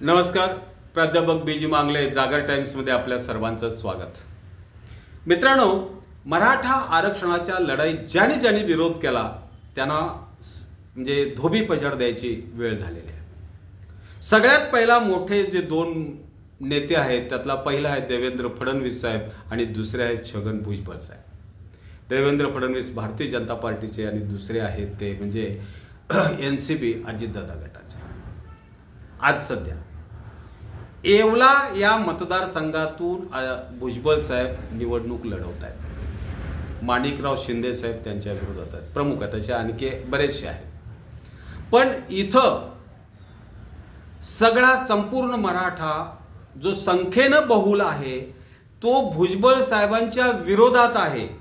नमस्कार प्राध्यापक बीजी मांगले जागर टाइम्समध्ये आपल्या सर्वांचं स्वागत. मित्रांनो मराठा आरक्षणाच्या लढाईत ज्याने ज्याने विरोध केला त्यांना म्हणजे धोबी पछाड द्यायची वेळ झालेली आहे. सगळ्यात पहिला मोठे जे दोन नेते आहेत त्यातला पहिला आहे देवेंद्र फडणवीस साहेब आणि दुसरे आहेत छगन भुजबळ साहेब. देवेंद्र फडणवीस भारतीय जनता पार्टीचे आणि दुसरे आहेत ते म्हणजे एन सी बी अजितदादा गटाचे. आज सध्या येवला या मतदारसंघातून भुजबळ साहेब निवडणूक लढवत आहेत माणिकराव शिंदे साहेब त्यांच्या विरोधात आहेत. प्रमुख आहेत. असे आणखी बरेचसे आहेत. पण इथं सगळा संपूर्ण मराठा जो संख्येनं बहुल आहे तो भुजबळ साहेबांच्या विरोधात आहे.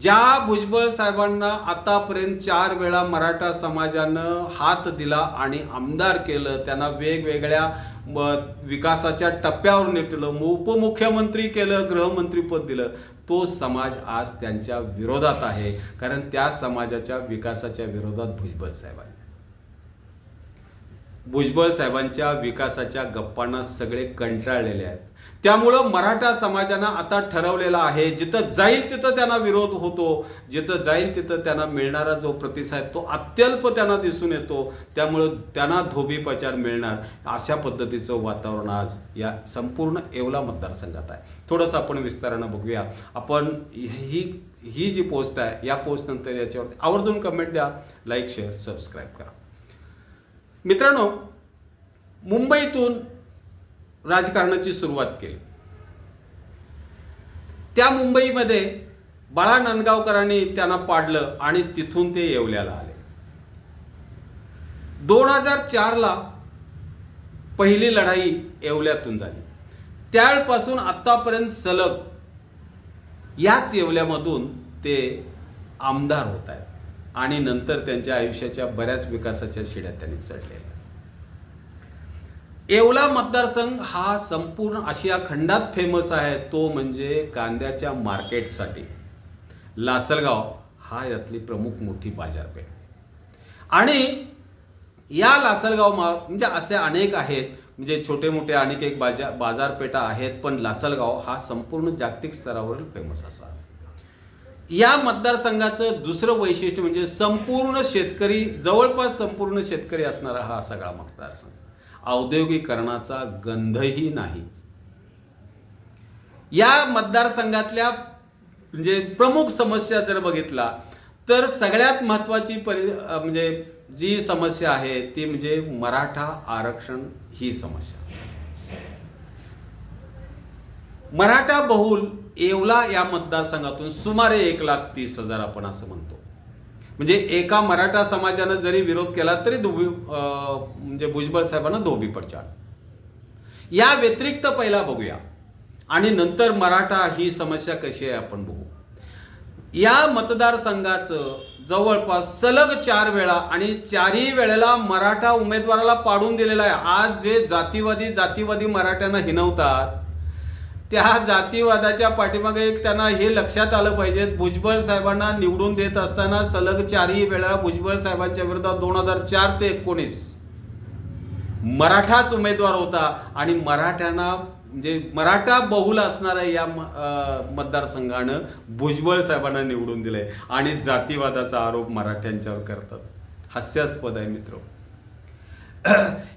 ज्या भुजबळ साहेबांना आतापर्यंत चार वेळा मराठा समाजानं हात दिला आणि आमदार केलं त्यांना वेगवेगळ्या म, विकासाच्या टप्प्यावर नेटलं उपमुख्यमंत्री केलं गृहमंत्रीपद दिलं तो समाज आज त्यांच्या विरोधात आहे. कारण त्या समाजाच्या विकासाच्या विरोधात भुजबळ साहेबांनी. भुजबळ साहेबांच्या विकासाच्या गप्पांना सगळे कंटाळलेले आहेत. त्यामुळं मराठा समाजानं आता ठरवलेलं आहे जिथं जाईल तिथं त्यांना विरोध होतो जिथं जाईल तिथं त्यांना मिळणारा जो प्रतिसाद तो अत्यल्प त्यांना दिसून येतो. त्यामुळं त्यांना धोबीपचार मिळणार. अशा पद्धतीचं वातावरण आज या संपूर्ण येवला मतदारसंघात आहे. थोडंसं आपण विस्तारानं बघूया. आपण ही ही जी पोस्ट आहे या पोस्टनंतर याच्यावरती आवर्जून कमेंट द्या. लाईक शेअर सबस्क्राईब करा. मित्रांनो मुंबईतून राजकारणाची सुरुवात केली. त्या मुंबईमध्ये बाळा नांदगावकरांनी त्यांना पाडलं आणि तिथून ते येवल्याला आले. दोन हजार चारला पहिली लढाई येवल्यातून झाली. त्यावेळपासून आत्तापर्यंत सलग याच येवल्यामधून ते आमदार होत आहेत. आणि नंतर त्यांच्या आयुष्याच्या बऱ्याच विकासाच्या शिड्या त्यांनी चढलेल्या. येवला मतदारसंघ हा संपूर्ण आशिया खंडात फेमस आहे. तो म्हणजे कांद्याच्या मार्केटसाठी. लासलगाव हा यातली प्रमुख मोठी बाजारपेठ. आणि या लासलगाव मा म्हणजे असे अनेक आहेत. म्हणजे छोटे मोठे अनेक एक बाजार बाजारपेठा आहेत. पण लासलगाव हा संपूर्ण जागतिक स्तरावरील फेमस असा. या मतदारसंघाचं दुसरं वैशिष्ट्य म्हणजे संपूर्ण शेतकरी जवळपास संपूर्ण शेतकरी असणारा हा सगळा मतदारसंघ. औद्योगिकरणाचा गंधही नाही. या मतदारसंघातल्या म्हणजे प्रमुख समस्या जर बघितला तर सगळ्यात महत्वाची परि म्हणजे जी समस्या आहे ती म्हणजे मराठा आरक्षण ही समस्या. मराठा बहुल येवला या मतदारसंघातून सुमारे एक लाख तीस हजार आपण असं म्हणतो. म्हणजे एका मराठा समाजानं जरी विरोध केला तरी धोबी म्हणजे भुजबळ साहेबांना धोबी पडचाल या व्यतिरिक्त पहिला बघूया. आणि नंतर मराठा ही समस्या कशी आहे आपण बघू. या मतदारसंघाचं जवळपास सलग चार वेळा आणि चारही वेळेला मराठा उमेदवाराला पाडून दिलेला आहे. आज जे जातीवादी जातीवादी मराठ्यांना हिनवतात त्या जातीवादाच्या पाठीमागे एक त्यांना हे लक्षात आलं पाहिजे. भुजबळ साहेबांना निवडून देत असताना सलग चारही वेळा भुजबळ साहेबांच्या विरोधात दोन हजार चार ते एकोणीस. मराठाच उमेदवार होता आणि मराठ्यांना म्हणजे मराठा बहुल असणाऱ्या या म- मतदारसंघानं भुजबळ साहेबांना निवडून दिलंय आणि जातीवादाचा आरोप मराठ्यांच्यावर करतात. हास्यास्पद आहे मित्र.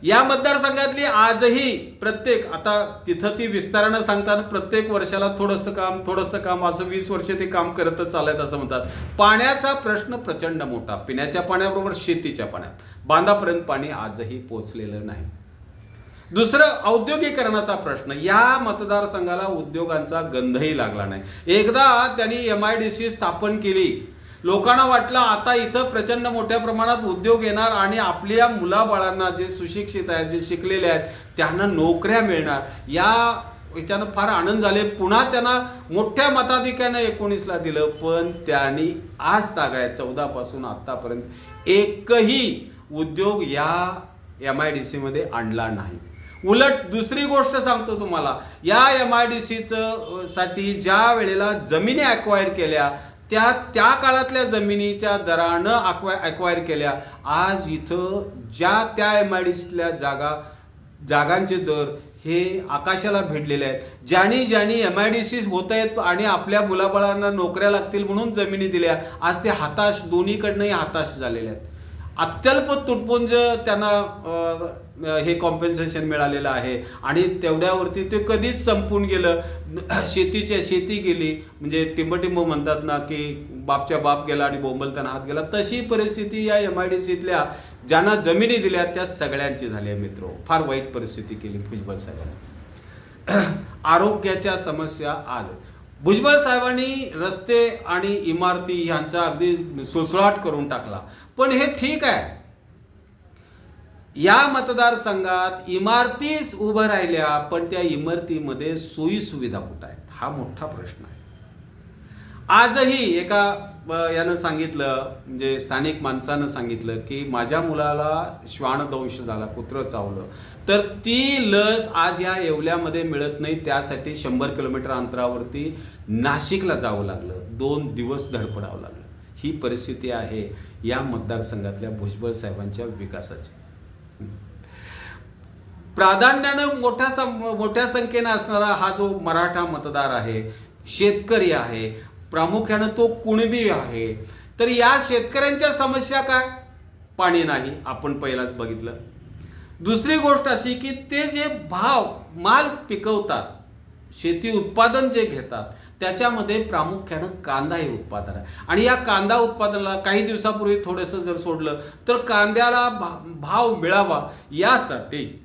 या मतदारसंघातली आजही प्रत्येक आता तिथं ती विस्तारानं सांगताना प्रत्येक वर्षाला थोडंसं काम थोडंसं काम असं वीस वर्ष ते काम करतच चालत असं म्हणतात. पाण्याचा प्रश्न प्रचंड मोठा पिण्याच्या पाण्याबरोबर शेतीच्या पाण्यात. बांधापर्यंत पाणी आजही पोचलेलं नाही. दुसरं औद्योगिकरणाचा प्रश्न या मतदारसंघाला उद्योगांचा गंधही लागला नाही. एकदा त्यांनी एम आय डी सी स्थापन केली लोकांना वाटलं आता इथं प्रचंड मोठ्या प्रमाणात उद्योग येणार आणि आपल्या मुलाबाळांना जे सुशिक्षित आहेत जे शिकलेले आहेत त्यांना नोकऱ्या मिळणार. या याच्यानं फार आनंद झाले. पुन्हा त्यांना मोठ्या मताधिक्यानं एकोणीसला दिलं पण त्यांनी आज तागाय चौदापासून आत्तापर्यंत एकही उद्योग या एम आय डी सीमध्ये आणला नाही. उलट दुसरी गोष्ट सांगतो तुम्हाला या एम आय डी सीचं साठी ज्या वेळेला जमिनी अक्वायर केल्या त्या त्या काळातल्या जमिनीच्या दरानं अक्वाय अक्वायर केल्या. आज इथं ज्या त्या एम आय डी सीतल्या जागा जागांचे दर हे आकाशाला भेटलेले आहेत. ज्यांनी ज्यांनी एम आय डी सी होत आहेत आणि आपल्या मुलाबाळांना नोकऱ्या लागतील म्हणून जमिनी दिल्या आज ते हाताश दोन्हीकडनंही हाताश झालेले आहेत. अत्यल्प तुटपुंज त्यांना हे कॉम्पेन्सेशन मिळालेलं आहे. आणि तेवढ्यावरती ते कधीच संपून गेलं. शेतीच्या शेती गेली. म्हणजे टिंबटिंब म्हणतात ना की बापच्या बाप गेला आणि बोंबलताना हात गेला. तशी परिस्थिती या एम आय डी सीतल्या ज्यांना जमिनी दिल्या त्या सगळ्यांची झाली आहे मित्र. फार वाईट परिस्थिती केली भुजबळ साहेबांनी. आरोग्याच्या समस्या आज. भुजबळ साहेबांनी रस्ते आणि इमारती ह्यांचा अगदी सुळसुळाट करून टाकला. पण हे ठीक आहे. या मतदारसंघात इमारतीच उभं राहिल्या पण त्या इमारतीमध्ये सोयी सुविधा कुठं आहेत? हा मोठा प्रश्न आहे. आजही एका यानं सांगितलं म्हणजे स्थानिक माणसानं सांगितलं की माझ्या मुलाला श्वानदंश झाला कुत्रं चावलं. तर ती लस आज या येवल्यामध्ये मिळत नाही त्यासाठी शंभर किलोमीटर अंतरावरती नाशिकला जावं लागलं. दोन दिवस धडपडावं लागलं. ही परिस्थिती आहे या मतदारसंघातल्या भुजबळ साहेबांच्या विकासाची. प्राधान्यानं मोठ्या सं- मोठ्या संख्येनं असणारा हा जो मराठा मतदार आहे शेतकरी आहे प्रामुख्यानं तो कुणबी आहे तर या शेतकऱ्यांच्या समस्या काय? पाणी नाही आपण पहिलाच बघितलं. दुसरी गोष्ट अशी की ते जे भाव माल पिकवतात शेती उत्पादन जे घेतात त्याच्यामध्ये प्रामुख्यानं कांदा हे उत्पादन आहे. आणि या कांदा उत्पादनाला काही दिवसापूर्वी थोडंसं जर सोडलं तर कांद्याला भा- भाव मिळावा यासाठी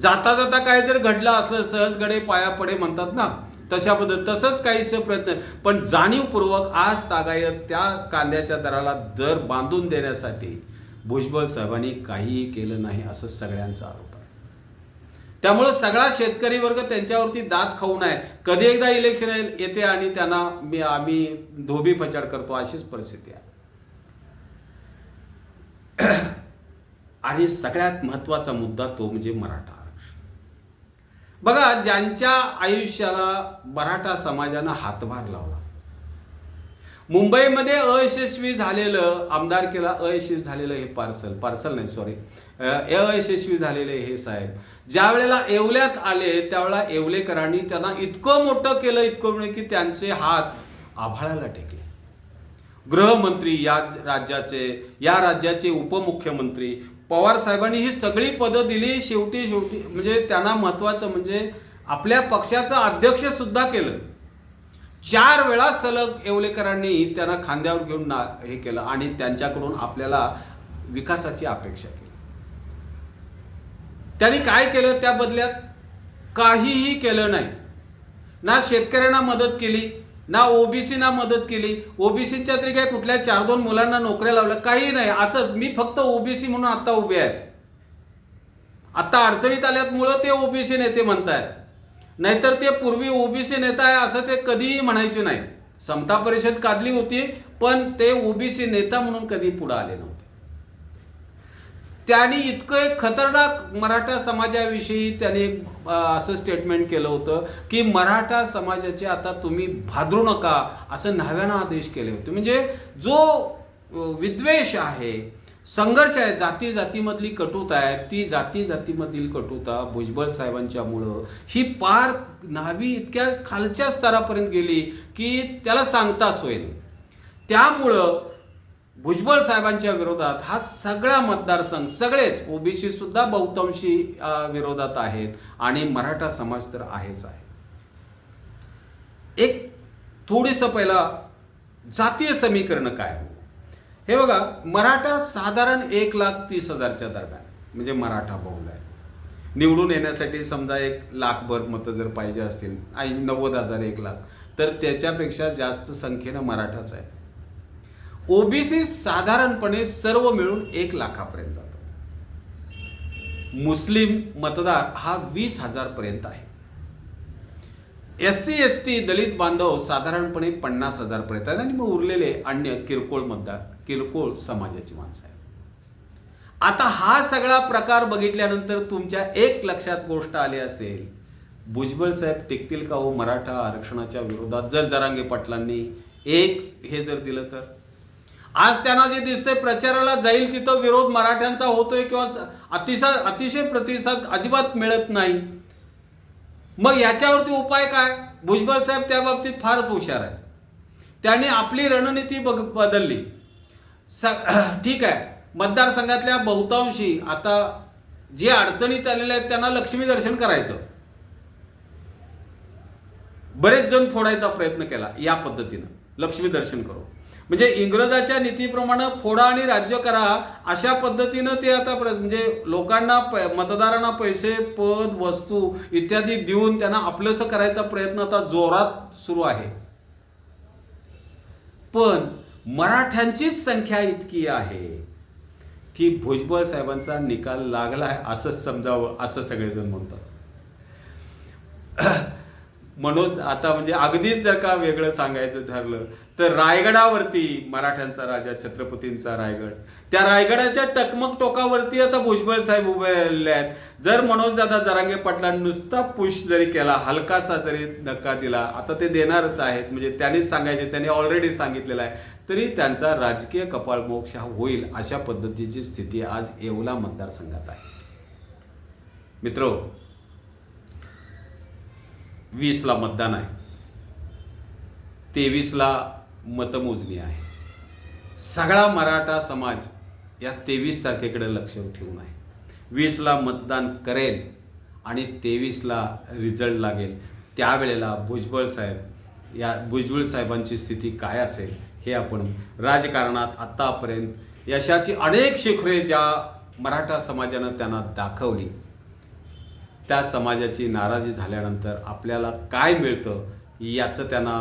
जाता जाता काय जर घडलं असलं सहजगडे पायापडे पाया पडे म्हणतात ना तशा पद्धत तसंच काहीसे प्रयत्न. पण जाणीवपूर्वक आज तागायत त्या कांद्याच्या दराला दर बांधून देण्यासाठी भुजबळ साहेबांनी काहीही केलं नाही असं सगळ्यांचा आरोप आहे. त्यामुळे सगळा शेतकरी वर्ग त्यांच्यावरती दात खाऊ नये. कधी एकदा इलेक्शन येते आणि त्यांना मी आम्ही धोबी पचाड करतो अशीच परिस्थिती आहे. आणि सगळ्यात महत्त्वाचा मुद्दा तो म्हणजे मराठा आरक्षण. बघा ज्यांच्या आयुष्याला मराठा समाजानं हातभार लावला मुंबईमध्ये अयशस्वी झालेलं आमदारकीला अयशस्वी झालेलं हे पार्सल पार्सल नाही सॉरी अयशस्वी झालेले हे साहेब. ज्या वेळेला येवल्यात आले त्यावेळेला येवलेकरांनी त्यांना इतकं मोठं केलं इतकं म्हणजे की त्यांचे हात आभाळाला टेकले. गृहमंत्री या राज्याचे या राज्याचे उपमुख्यमंत्री पवार साहेबांनी ही सगळी पदं दिली शेवटी शेवटी म्हणजे त्यांना महत्वाचं म्हणजे आपल्या पक्षाचं अध्यक्ष सुद्धा केलं. चार वेळा सलग येवलेकरांनी त्यांना खांद्यावर घेऊन ना हे केलं आणि त्यांच्याकडून आपल्याला विकासाची अपेक्षा केली. त्यांनी काय केलं त्या बदल्यात? काहीही केलं नाही. ना शेतकऱ्यांना मदत केली ना ओबीसीना मदत केली. ओबीसीच्या तरी काय कुठल्या चार दोन मुलांना नोकऱ्या लावल्या काही नाही. असंच मी फक्त ओबीसी म्हणून आता उभे आहे. आता अडचणीत आल्यात मुळं ते ओबीसी नेते म्हणतायत. नाहीतर ते पूर्वी ओबीसी नेता आहे असं ते कधीही म्हणायचे नाही. समता परिषद काढली होती पण ते ओबीसी नेता म्हणून कधी पुढे आले नव्हते. त्यांनी इतकं एक खतरनाक मराठा समाजाविषयी त्याने असं स्टेटमेंट केलं होतं की मराठा समाजाचे आता तुम्ही भादरू नका असं नव्यानं आदेश केले होते. म्हणजे जो विद्वेष आहे संघर्ष आहे. जाती जातीमधली कटुता आहे. ती जाती जातीमधील कटुता भुजबळ साहेबांच्यामुळं ही पार न्हावी इतक्या खालच्या स्तरापर्यंत गेली की त्याला सांगता सोय नाही त्यामुळं भुजबळ साहेबांच्या विरोधात हा सगळा मतदारसंघ सगळेच ओबीसी सुद्धा बहुतांशी विरोधात आहेत आणि मराठा समाज तर आहेच आहे. एक थोडीसं पहिला जातीय समीकरण काय? हे बघा मराठा साधारण एक लाख तीस हजारच्या दरम्यान म्हणजे मराठा बहुल आहे. निवडून येण्यासाठी समजा एक लाखभर मतं जर पाहिजे असतील आई नव्वद हजार एक लाख तर त्याच्यापेक्षा जास्त संख्येनं मराठाच आहे. ओबीसी साधारणपणे सर्व मिळून एक लाखापर्यंत जातो. मुस्लिम मतदार हा वीस हजारपर्यंत आहे. एस सी एस टी दलित बांधव साधारणपणे पन्नास हजार पर्यंत आहेत आणि मग उरलेले अन्य किरकोळ मतदार किरकोळ समाजाची माणसं आहेत. आता हा सगळा प्रकार बघितल्यानंतर तुमच्या एक लक्षात गोष्ट आली असेल. भुजबळ साहेब टिकतील का हो मराठा आरक्षणाच्या विरोधात? जर जरांगे पाटलांनी एक हे जर दिलं तर? आज त्यांना जे दिसतंय प्रचाराला जाईल तिथं विरोध मराठ्यांचा होतोय किंवा अतिशय अतिशय प्रतिसाद अजिबात मिळत नाही. मग याच्यावरती उपाय काय? भुजबळ साहेब त्या बाबतीत फारच हुशार आहे त्यांनी आपली रणनीती बग बदलली. स ठीक आहे. मतदारसंघातल्या बहुतांशी आता जे अडचणीत आलेले आहेत त्यांना लक्ष्मी दर्शन करायचं. बरेच जण फोडायचा प्रयत्न केला या पद्धतीनं. लक्ष्मी दर्शन करू म्हणजे इंग्रजाच्या नीतीप्रमाणे फोडा आणि राज्य करा अशा पद्धतीनं ते आता प्र- म्हणजे लोकांना प- मतदारांना पैसे पद वस्तू इत्यादी देऊन त्यांना आपलंसं करायचा प्रयत्न आता जोरात सुरू आहे. पण मराठ्यांचीच संख्या इतकी आहे की भुजबळ साहेबांचा निकाल लागलाय असंच समजावं असं सगळेजण म्हणतात. मनोज आता म्हणजे अगदीच जर का वेगळं सांगायचं ठरलं तर रायगडावरती मराठ्यांचा राजा छत्रपतींचा रायगड. त्या रायगडाच्या टकमक टोकावरती आता भुजबळ साहेब उभे राहिलेले आहेत. जर मनोजदादा जरांगे पाटला नुसता पुश जरी केला हलकासा जरी धक्का दिला आता ते देणारच आहेत. म्हणजे त्यांनीच सांगायचे त्यांनी ऑलरेडी सांगितलेलं आहे. तरी त्यांचा राजकीय कपाळमोक्ष हा होईल अशा पद्धतीची स्थिती आज येवला मतदारसंघात आहे. मित्रो वीसला मतदान आहे. तेवीसला मतमोजणी आहे. सगळा मराठा समाज या तेवीस तारखेकडे लक्ष ठेवून आहे. वीसला मतदान करेल आणि तेवीसला रिझल्ट लागेल. त्यावेळेला भुजबळ साहेब या भुजबळ साहेबांची स्थिती काय असेल हे आपण राजकारणात आत्तापर्यंत यशाची अनेक शिखरे ज्या मराठा समाजानं त्यांना दाखवली त्या समाजाची नाराजी झाल्यानंतर आपल्याला काय मिळतं याचं त्यांना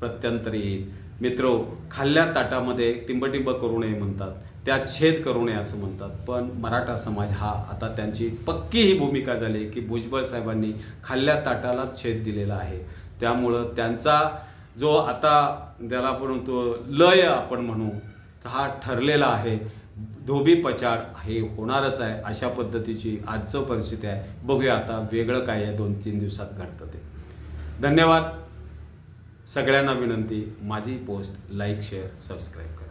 प्रत्यंतर येईल. मित्रो खाल्ल्या ताटामध्ये टिंबटिंब करू नये म्हणतात. त्या छेद करू नये असं म्हणतात. पण मराठा समाज हा आता त्यांची पक्की ही भूमिका झाली की भुजबळ साहेबांनी खाल्ल्या ताटालाच छेद दिलेला आहे. त्यामुळं त्यांचा जो आता ज्याला आपण म्हणतो लय आपण म्हणू हा ठरलेला आहे. धोबी पचाड हे होणारच आहे अशा पद्धतीची आजचं परिस्थिती आहे. बघूया आता वेगळं काय आहे दोन तीन दिवसात घडतं ते. धन्यवाद. सगळ्यांना विनंती माझी पोस्ट लाईक शेअर सबस्क्राईब करा.